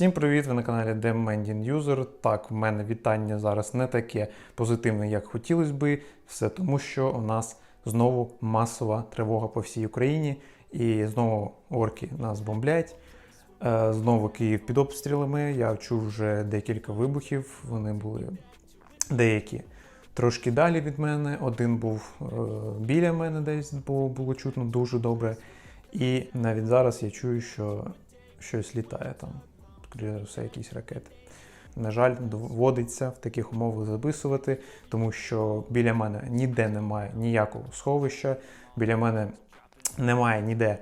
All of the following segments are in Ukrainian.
Всім привіт! Ви на каналі Demanding User. Так, в мене вітання зараз не таке позитивне, як хотілося би. Все тому, що у нас знову масова тривога по всій Україні, і знову орки нас бомблять. Е, Знову Київ під обстрілами. Я чув вже декілька вибухів. Вони були деякі трошки далі від мене. Один був е, біля мене, десь було, було чутно дуже добре. І навіть зараз я чую, що щось літає там. Скоріше все, якісь ракети. На жаль, доводиться в таких умовах записувати, тому що біля мене ніде немає ніякого сховища, біля мене немає ніде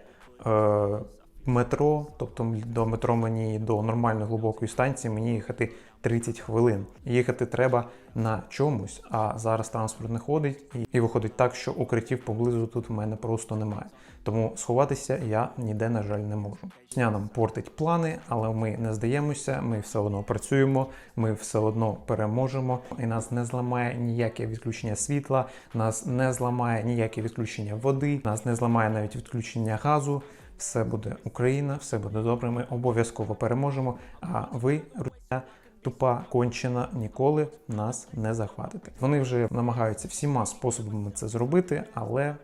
е, метро, тобто до метро мені до нормальної глибокої станції мені їхати 30 хвилин. Їхати треба на чомусь, а зараз транспорт не ходить, і, і виходить так, що укриттів поблизу тут в мене просто немає. Тому сховатися я ніде, на жаль, не можу. Сня нам портить плани, але ми не здаємося, ми все одно працюємо, ми все одно переможемо, і нас не зламає ніяке відключення світла, нас не зламає ніяке відключення води, нас не зламає навіть відключення газу. Все буде Україна, все буде добре. Ми обов'язково переможемо. А ви, руя, тупа кончена, ніколи нас не захватите. Вони вже намагаються всіма способами це зробити, але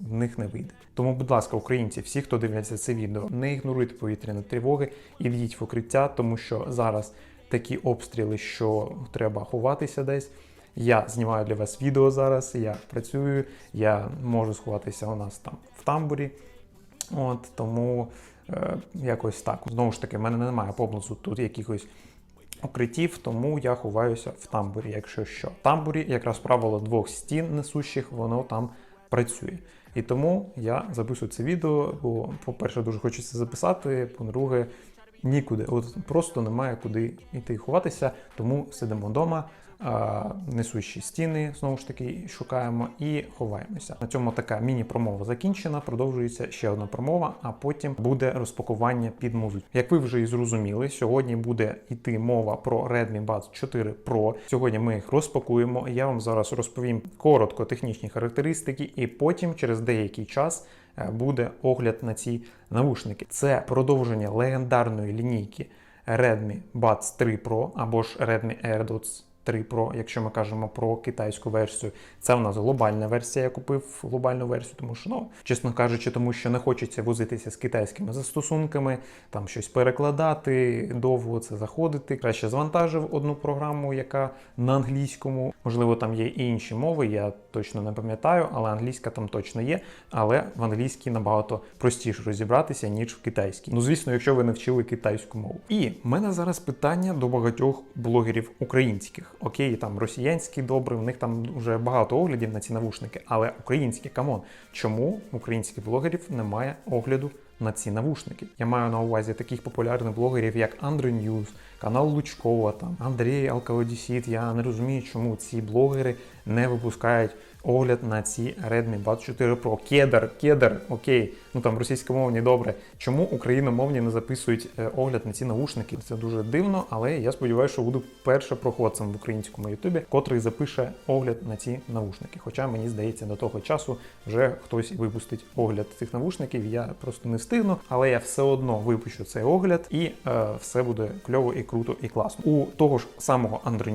в них не вийде. Тому, будь ласка, українці, всі, хто дивляться це відео, не ігноруйте повітряні тривоги і в'їдь в укриття, тому що зараз такі обстріли, що треба ховатися десь. Я знімаю для вас відео зараз, я працюю, я можу сховатися у нас там в тамбурі. От тому е, якось так. Знову ж таки, в мене немає поблизу тут якихось укриттів, тому я ховаюся в тамбурі, якщо що. В тамбурі якраз правило двох стін несущих, воно там працює. І тому я записую це відео, бо, по-перше, дуже хочеться записати, по-друге, нікуди. От просто немає куди йти ховатися, тому сидимо вдома, несущі стіни, знову ж таки, шукаємо і ховаємося. На цьому така міні-промова закінчена. Продовжується ще одна промова, а потім буде розпакування під музику. Як ви вже і зрозуміли, сьогодні буде йти мова про Redmi Buds 4 Pro. Сьогодні ми їх розпакуємо. Я вам зараз розповім коротко технічні характеристики, і потім через деякий час. е, Буде огляд на ці навушники. Це продовження легендарної лінійки Redmi Buds 3 Pro або ж Redmi AirDots 3 Pro, якщо ми кажемо про китайську версію. Це у нас глобальна версія. Я купив глобальну версію, тому що, ну, чесно кажучи, тому що не хочеться возитися з китайськими застосунками, там щось перекладати, довго це заходити. Краще завантажив одну програму, яка на англійському. Можливо, там є і інші мови, я точно не пам'ятаю, але англійська там точно є. Але в англійській набагато простіше розібратися, ніж в китайській. Ну, звісно, якщо ви не вчили китайську мову. І в мене зараз питання до багатьох блогерів українських. Окей, там росіянські добре, в них там вже багато оглядів на ці навушники, але українські камон. Чому українських блогерів немає огляду на ці навушники? Я маю на увазі таких популярних блогерів, як Андре Ньюз, канал Лучкова, там Андрій Алкаводісіт. Я не розумію, чому ці блогери не випускають огляд на ці Redmi Buds 4 Pro. Кедр, кедр, окей, ну там російськомовні добре. Чому україномовні не записують е, огляд на ці навушники? Це дуже дивно, але я сподіваюся, що буду першопроходцем в українському Ютубі, котрий запише огляд на ці навушники. Хоча мені здається, до того часу вже хтось випустить огляд цих навушників. Я просто не встигну, але я все одно випущу цей огляд, і е, все буде кльово і круто і класно. У того ж самого Android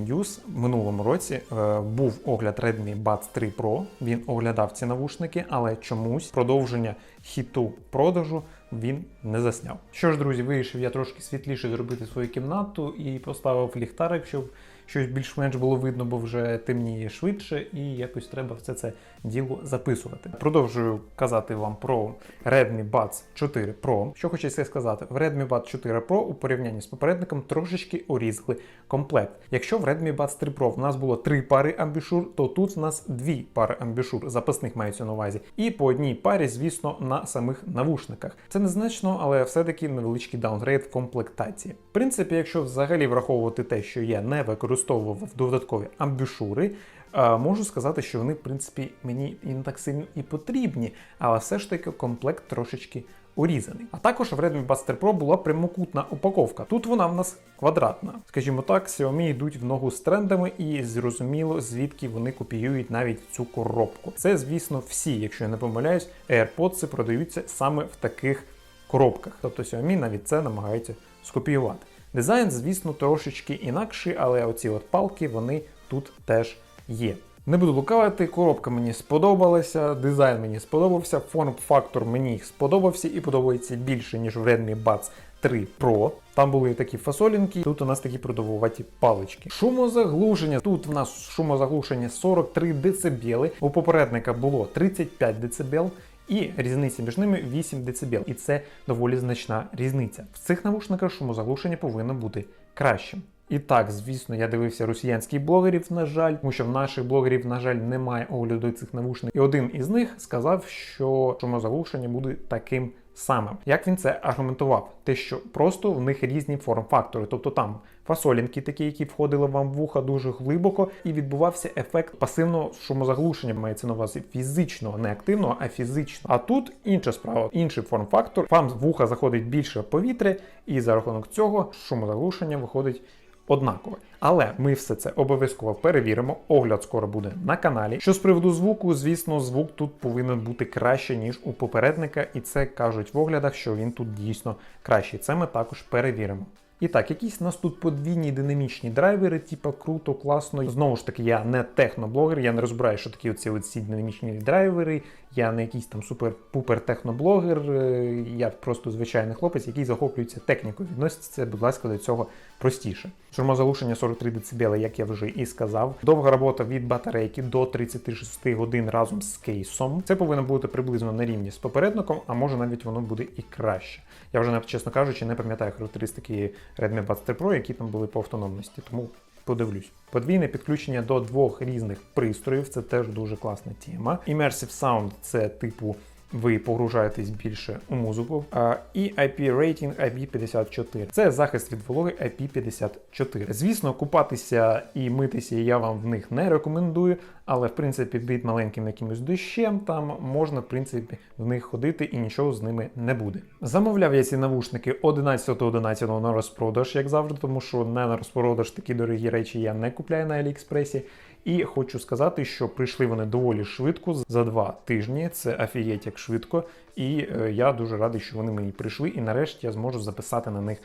в минулому році е, був огляд Redmi Buds 3 Pro. Він оглядав ці навушники, але чомусь продовження хіту продажу він не засняв. Що ж, друзі, вирішив я трошки світліше зробити свою кімнату і поставив ліхтарик, щоб щось більш-менш було видно, бо вже темніє швидше, і якось треба все це діло записувати. Продовжую казати вам про Redmi Buds 4 Pro. Що хочеться сказати, в Redmi Buds 4 Pro у порівнянні з попередником трошечки урізали комплект. Якщо в Redmi Buds 3 Pro в нас було три пари амбішур, то тут в нас дві пари амбішур, запасних мається на увазі, і по одній парі, звісно, на самих навушниках. Це незначно, але все-таки невеличкий даунгрейд в комплектації. В принципі, якщо взагалі враховувати те, що я не використовував додаткові амбішури, е, можу сказати, що вони, в принципі, мені і не так сильно і потрібні, але все ж таки комплект трошечки урізаний. А також в Redmi 3 Pro була прямокутна упаковка. Тут вона в нас квадратна. Скажімо так, Xiaomi йдуть в ногу з трендами, і зрозуміло, звідки вони копіюють навіть цю коробку. Це, звісно, всі, якщо я не помиляюсь, AirPods продаються саме в таких коробках. Тобто Xiaomi навіть це намагається скопіювати. Дизайн, звісно, трошечки інакший, але оці от палки вони тут теж є. Не буду лукавити, коробка мені сподобалася, дизайн мені сподобався, форм-фактор мені сподобався і подобається більше, ніж в Redmi Buds 3 Pro. Там були такі фасолінки, тут у нас такі продовгуваті палички. Шумозаглушення. Тут в нас шумозаглушення 43 дБ, у попередника було 35 дБ. І різниця між ними 8 дБ. І це доволі значна різниця. В цих навушниках шумозаглушення повинно бути кращим. І так, звісно, я дивився росіянських блогерів, на жаль, тому що в наших блогерів, на жаль, немає огляду цих навушників. І один із них сказав, що шумозаглушення буде таким самим. Як він це аргументував? Те, що просто в них різні форм-фактори, тобто там фасолінки, такі, які входили вам в вуха дуже глибоко, і відбувався ефект пасивного шумозаглушення. Мається на увазі фізичного, не активного, а фізичного. А тут інша справа, інший форм-фактор. Вам в вуха заходить більше повітря, і за рахунок цього шумозаглушення виходить однакове. Але ми все це обов'язково перевіримо. Огляд скоро буде на каналі. Що з приводу звуку, звісно, звук тут повинен бути краще, ніж у попередника, і це кажуть в оглядах, що він тут дійсно кращий. Це ми також перевіримо. І так, якісь нас тут подвійні динамічні драйвери, типа круто, класно. Знову ж таки, я не техноблогер, я не розбираю, що такі оці оці динамічні драйвери. Я не якийсь там супер-пупер техноблогер. е, Я просто звичайний хлопець, який захоплюється технікою. Відноситься, будь ласка, до цього простіше. Шумозаглушення 43 дБ, як я вже і сказав. Довга робота від батарейки до 36 годин разом з кейсом. Це повинно бути приблизно на рівні з попередником, а може навіть воно буде і краще. Я вже чесно кажучи, не пам'ятаю характеристики Redmi Buds 3 Pro, які там були по автономності, тому подивлюсь. Подвійне підключення до двох різних пристроїв це теж дуже класна тема. Immersive Sound це типу. Ви погружаєтесь більше у музику. А, І IP рейтинг IP54. Це захист від вологи IP54. Звісно, купатися і митися я вам в них не рекомендую, але в принципі під маленьким якимось дощем там можна в принципі в них ходити і нічого з ними не буде. Замовляв я ці навушники 11.11 на розпродаж, як завжди, тому що не на розпродаж такі дорогі речі я не купляю на Аліекспресі. І хочу сказати, що прийшли вони доволі швидко за два тижні. Це офігеть як швидко. І е, я дуже радий, що вони мені прийшли, і нарешті я зможу записати на них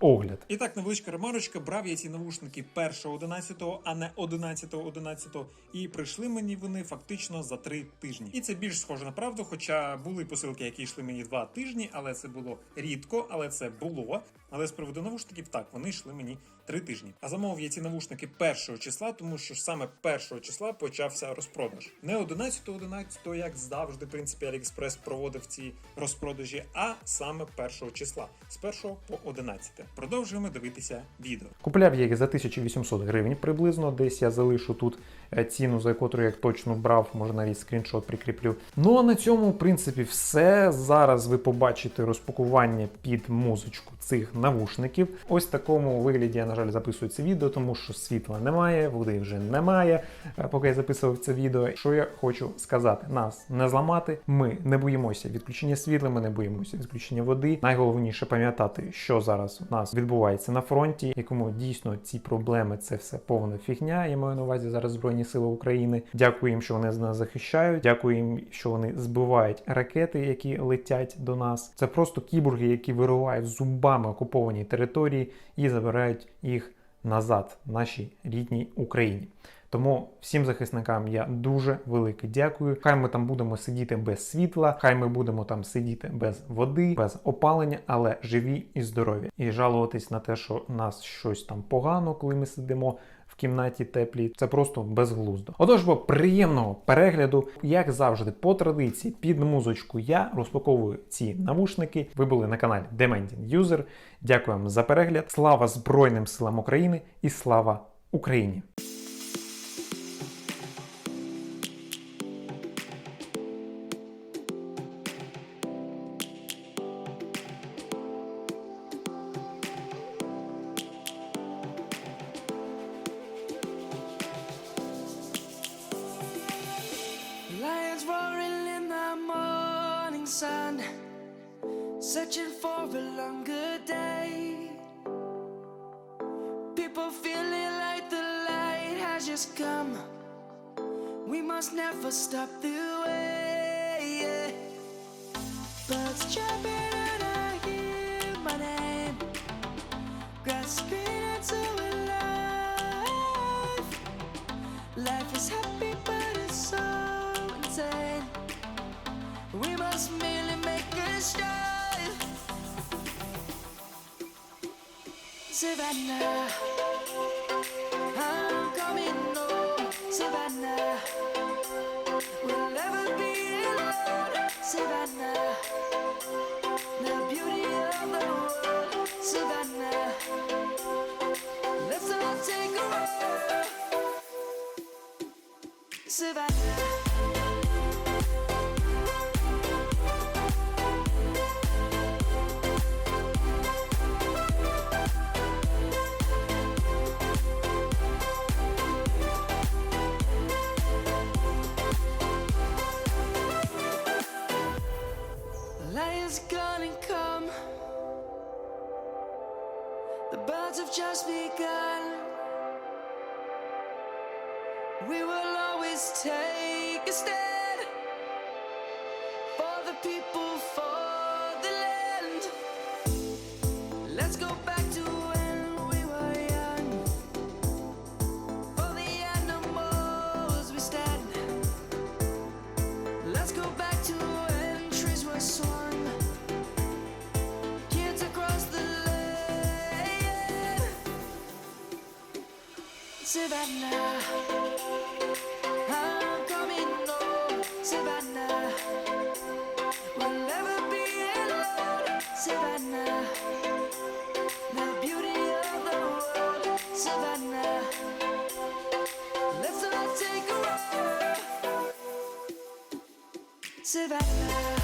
огляд. І так, невеличка ремарочка, брав я ці навушники 1.11, а не 11.11, і прийшли мені вони фактично за три тижні. І це більш схоже на правду, хоча були посилки, які йшли мені два тижні, але це було рідко, але це було. Але з приводу навушників, так, вони йшли мені три тижні. А замовив я ці навушники першого числа, тому що саме першого числа почався розпродаж. Не 11.11, як завжди, в принципі, Аліекспрес проводив ці розпродажі, а саме першого числа з 1 по 11. Продовжуємо дивитися відео. Купляв я їх за 1800 гривень приблизно. Десь я залишу тут е, ціну, за яку я точно брав, може навіть скріншот прикріплю. Ну а на цьому, в принципі, все. Зараз ви побачите розпакування під музичку цих навушників. Ось в такому вигляді я, на жаль, записую це відео, тому що світла немає, води вже немає. е, Поки я записував це відео. Що я хочу сказати? Нас не зламати. Ми не боїмося відключення світла, ми не боїмося відключення води. Найголовніше пам'ятати, що зараз у нас відбувається на фронті, якому дійсно ці проблеми це все повна фігня. Я маю на увазі зараз Збройні Сили України. Дякую їм, що вони з нас захищають. Дякую їм, що вони збивають ракети, які летять до нас. Це просто кіборги, які виривають зубами окуповані території і забирають їх назад, нашій рідній Україні. Тому всім захисникам я дуже велике дякую. Хай ми там будемо сидіти без світла, хай ми будемо там сидіти без води, без опалення, але живі і здорові. І жалуватись на те, що нас щось там погано, коли ми сидимо в кімнаті теплій. Це просто безглуздо. Отож, бо приємного перегляду, як завжди, по традиції, під музичку я розпаковую ці навушники. Ви були на каналі Demanding User. Дякую вам за перегляд. Слава Збройним силам України і слава Україні! Searching for a longer day. People feeling like the light has just come. We must never stop the way. yeah. Birds chirping Savannah just begun. We will always take a step. Savannah, I'm coming home. Savannah, we'll never be alone. Savannah, the beauty of the world. Savannah, let's all take a ride. Savannah.